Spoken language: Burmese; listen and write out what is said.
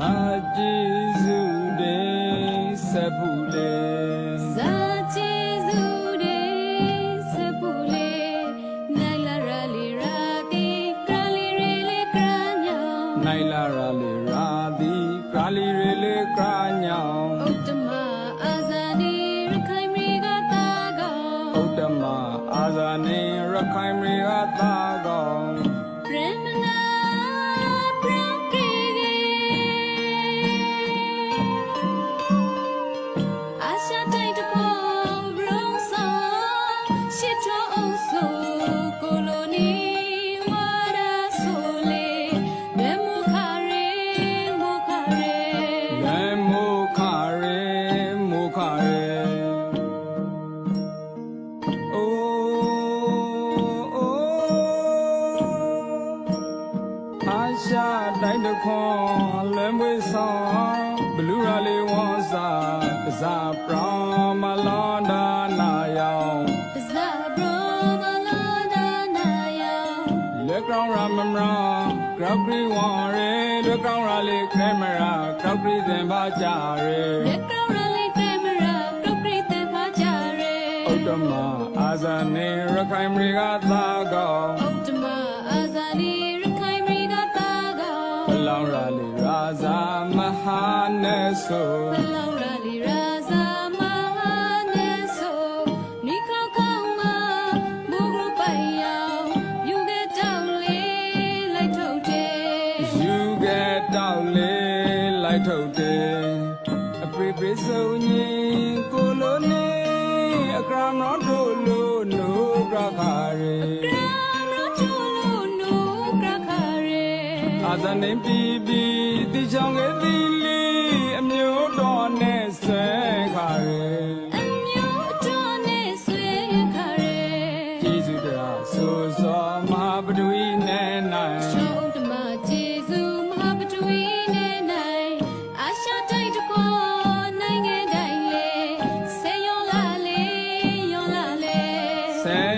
သာကြည်စုတွေဆက်ဖူလေဇာကျေစုတွေစပူလေနိုင်လာရလီရာတီကရလီရီလေကရညောင်နိုင်လာရလေရာသည်ကာလီရေလေကာညောင်ဥတ္တမအာဇာနီရခိုင်မြေကတာကောဥဒ္ဓမအာဇာနေရခိုင်မြေကသာကော ရှာတိုင်းတစ်ခွန်လွယ်မွေးဆောင်ဘလူရာလေးဝန်းစာကစားပရောင်းမလောန္ဒနာယောင်ပဇာဘရောမလာဒနာယောင်လက်ကောင်းရမမရာဂရပ်ပရီဝါရဲလက်ကောင်းရလေးကင်မရာဂရပ်ပရီသင်ပါကြရဲလက်ကောင်းရလေးကင်မရာပရပရိသပါကြရဲဥဒ္ဓမအာဇာနေရခိုင်မြေကသာကော လောင်းရလေးရာဇာမဟာနေဆိုဘလောင်ရလီရာဇာမဟာနေဆိုနိခောက်ခေါမဘုဂရုပိုင်ယောင်ယူခဲ့တောင်းလေးလိုက်ထုတ်တယ်ယူခဲ့တောက်လေးလိုက်ထုတ်တယ်အပရိပိစုံကြီးကိုလိုနေအကရမောတို့လို အာဇနေပြီပြီတိချောင်းခဲ့သည်လီအမျိုးတော်နဲ့ဆွဲခါရဲအမျိုးအတော်နဲ့ဆွေခရဲကျေးဇူးတရားဆိုစောမဟာပဒဝီနဲ့နိုင်ရှောဓမ္မကျေစုမဟာပထဝီနဲ့နိုင်အာရှတိုက်တကောနိုင်ငံတိုင်းလေဆေယောလာလေယောလာလေဆယ်ရ